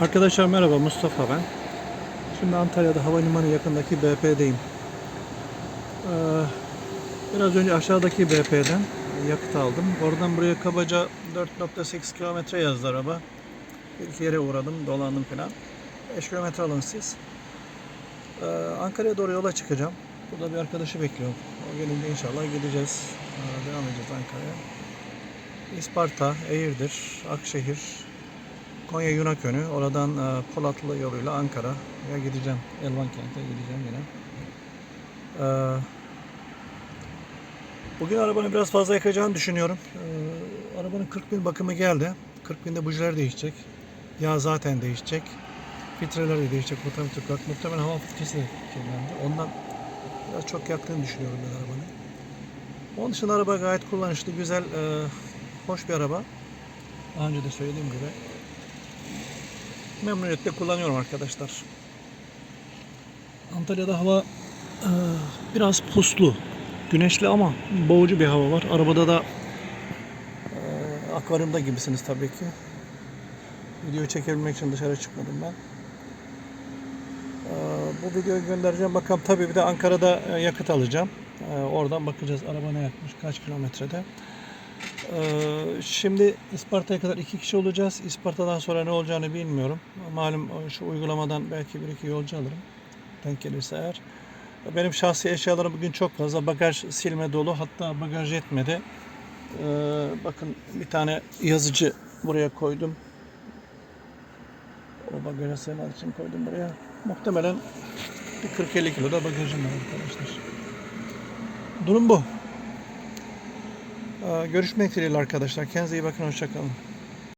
Arkadaşlar merhaba Mustafa ben. Şimdi Antalya'da havalimanı yakındaki BP'deyim. Ee, biraz önce aşağıdaki BP'den yakıt aldım. Oradan buraya kabaca 4.8 kilometre yazdı araba. Bir iki yere uğradım, dolandım falan. 5 kilometre alın siz. Ee, Ankara'ya doğru yola çıkacağım. Burada bir arkadaşı bekliyorum. O gelince inşallah gideceğiz. Ee, devam edeceğiz Ankara'ya. İsparta, Eğirdir, Akşehir, Konya Yunakönü, oradan e, Polatlı yoluyla Ankara'ya gideceğim. Elvan kente gideceğim yine. Ee, bugün arabanı biraz fazla yakacağını düşünüyorum. Ee, arabanın 40 bin bakımı geldi. 40 binde bujiler değişecek. Yağ zaten değişecek. Filtreler de değişecek. Muhtemelen tıkak. Muhtemelen hava filtresi de kirlendi. Ondan biraz çok yaktığını düşünüyorum ben arabanın. Onun dışında araba gayet kullanışlı, güzel, e, hoş bir araba. Daha önce de söylediğim gibi memnuniyetle kullanıyorum arkadaşlar. Antalya'da hava e, biraz puslu, güneşli ama boğucu bir hava var. Arabada da e, akvaryumda gibisiniz tabii ki. Video çekebilmek için dışarı çıkmadım ben. E, bu videoyu göndereceğim. Bakalım tabii bir de Ankara'da e, yakıt alacağım. E, oradan bakacağız araba ne yakmış, kaç kilometrede. Ee, Şimdi Isparta'ya kadar iki kişi olacağız. Isparta'dan sonra ne olacağını bilmiyorum. Malum şu uygulamadan belki bir iki yolcu alırım. Denk gelirse eğer. Benim şahsi eşyalarım bugün çok fazla. Bagaj silme dolu. Hatta bagaj yetmedi. Ee, bakın bir tane yazıcı buraya koydum. O bagaja sığmak için koydum buraya. Muhtemelen bir 40-50 kilo da bagajım var arkadaşlar. Durum bu. Ee, Görüşmek dileğiyle arkadaşlar. Kendinize iyi bakın. Hoşçakalın.